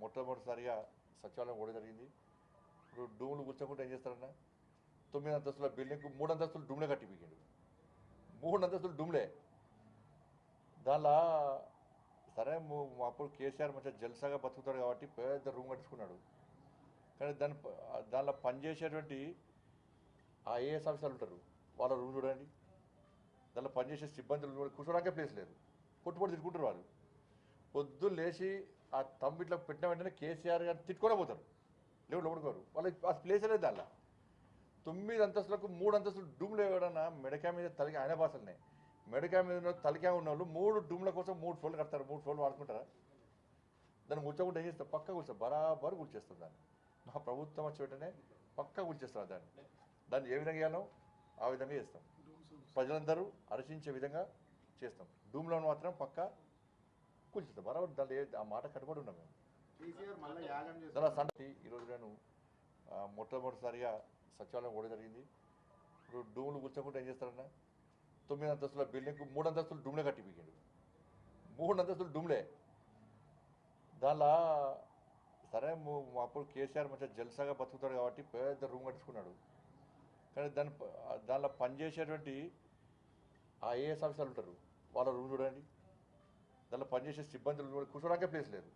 మొట్టమొదటిసారిగా సచివాలయం కూడా జరిగింది. ఇప్పుడు డూములు కూర్చోకుండా ఏం చేస్తారన్న? తొమ్మిది అంతస్తుల బిల్డింగ్ మూడు అంతస్తులు డూమ్లే కట్టిపోయాడు మూడు అంతస్తులు డూమ్లే. దానిలో సరే అప్పుడు కేసీఆర్ మంచిగా జల్సాగా బతుకుతాడు కాబట్టి పెద్ద రూమ్ కట్టుకున్నాడు కానీ దాని దానిలో పనిచేసేటువంటి ఆ ఏఎస్ ఆఫీసర్లు ఉంటారు. వాళ్ళ రూమ్ చూడండి. దానిలో పనిచేసే సిబ్బందులు కూర్చోడానికే ప్లేస్ లేదు. పొట్టుపొట్టు తిట్టుకుంటారు వాళ్ళు. పొద్దున్న లేచి ఆ తమ్ము ఇట్లా పెట్టిన వెంటనే కేసీఆర్ గారు తిట్టుకునే పోతారు. లేవు లోపడుకోరు. వాళ్ళకి ఆ ప్లేస్ లేదు దానిలో. తొమ్మిది అంతస్తులకు మూడు అంతస్తులు డూమ్లు ఎవడన్నా మెడకాయ మీద తలకి ఆయన భాషలనే మెడకాయ మీద ఉన్న తలకాయ ఉన్న వాళ్ళు మూడు డూమ్ల కోసం మూడు ఫ్లోర్లు కడతారు. మూడు ఫ్లోర్లు వాడుకుంటారా? దాన్ని కూర్చోకుండా ఏం చేస్తారు? పక్క కూర్చో బరాబరు కూర్చేస్తారు దాన్ని. మా ప్రభుత్వం వచ్చి వెంటనే పక్క కూర్చేస్తారు దాన్ని. దాన్ని ఏ విధంగా చేయాలో ఆ విధంగా చేస్తాం. ప్రజలందరూ హర్షించే విధంగా చేస్తాం. డూమ్లో మాత్రం పక్క కూర్చుతాం బరాబర్ దాన్ని ఏ- ఆ మాట కట్టుబడి ఉన్నాం మేము. చాలా సంగతి ఈరోజు నేను మొట్టమొదటిసారిగా సచివాలయం కూడా జరిగింది. ఇప్పుడు డూములు కూర్చోకుండా ఏం చేస్తారన్న? తొమ్మిది అంతస్తుల బిల్డింగ్ మూడు అంతస్తులు డూమ్లే కట్టిపోయాడు మూడు అంతస్తులు డూమ్లే. దానిలో సరే ము- అప్పుడు కేసీఆర్ మంచిగా జల్సాగా బతుకుతాడు కాబట్టి పెద్ద రూమ్ కట్టుకున్నాడు కానీ దాని దానిలో పనిచేసేటువంటి ఆ ఐఏఎస్ ఆఫీసర్లు ఉంటారు? వాళ్ళ రూమ్ చూడండి. దానిలో పనిచేసే సిబ్బందులు కూడా కూర్చోడానికే ప్లేస్ లేదు.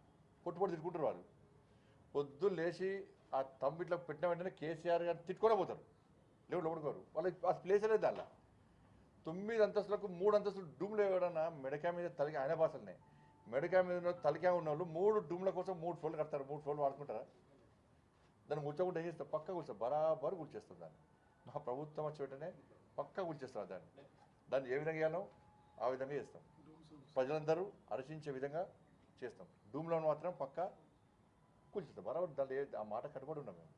పొట్టుపొట్టు తిట్టుకుంటారు వాళ్ళు. పొద్దున్న లేచి ఆ తమ్ము ఇట్లా పెట్టిన వెంటనే కేసీఆర్ గారిని తిట్టుకునే పోతారు. లేవు లోపడుకోరు. వాళ్ళకి ఆ ప్లేస్ లేదు దానిలో తొమ్మిది అంతస్తులకు మూడు అంతస్తులు డూమ్లు ఎవడన్నా మెడకాయ మీద తలకి ఆయన భాషలనే మెడకాయ మీద ఉన్న తలకాయ ఉన్న వాళ్ళు మూడు డూమ్ల కోసం మూడు ఫ్లోర్లు కడతారు. మూడు ఫ్లోర్లు వాడుకుంటారా? దాన్ని కూర్చోకుండా ఏం చేస్తారు? పక్క కూర్చో. బరాబరు కూర్చేస్తారు దాన్ని. మా ప్రభుత్వం వచ్చి వెంటనే పక్క కూర్చేస్తారు దాన్ని. దాన్ని ఏ విధంగా చేయాలో? ఆ విధంగా చేస్తాం. ప్రజలందరూ హర్షించే విధంగా చేస్తాం. డూమ్లో మాత్రం పక్క కూర్చుతాం బరాబర్ ఏ- ఆ మాట కట్టుబడి ఉన్నాం మేము.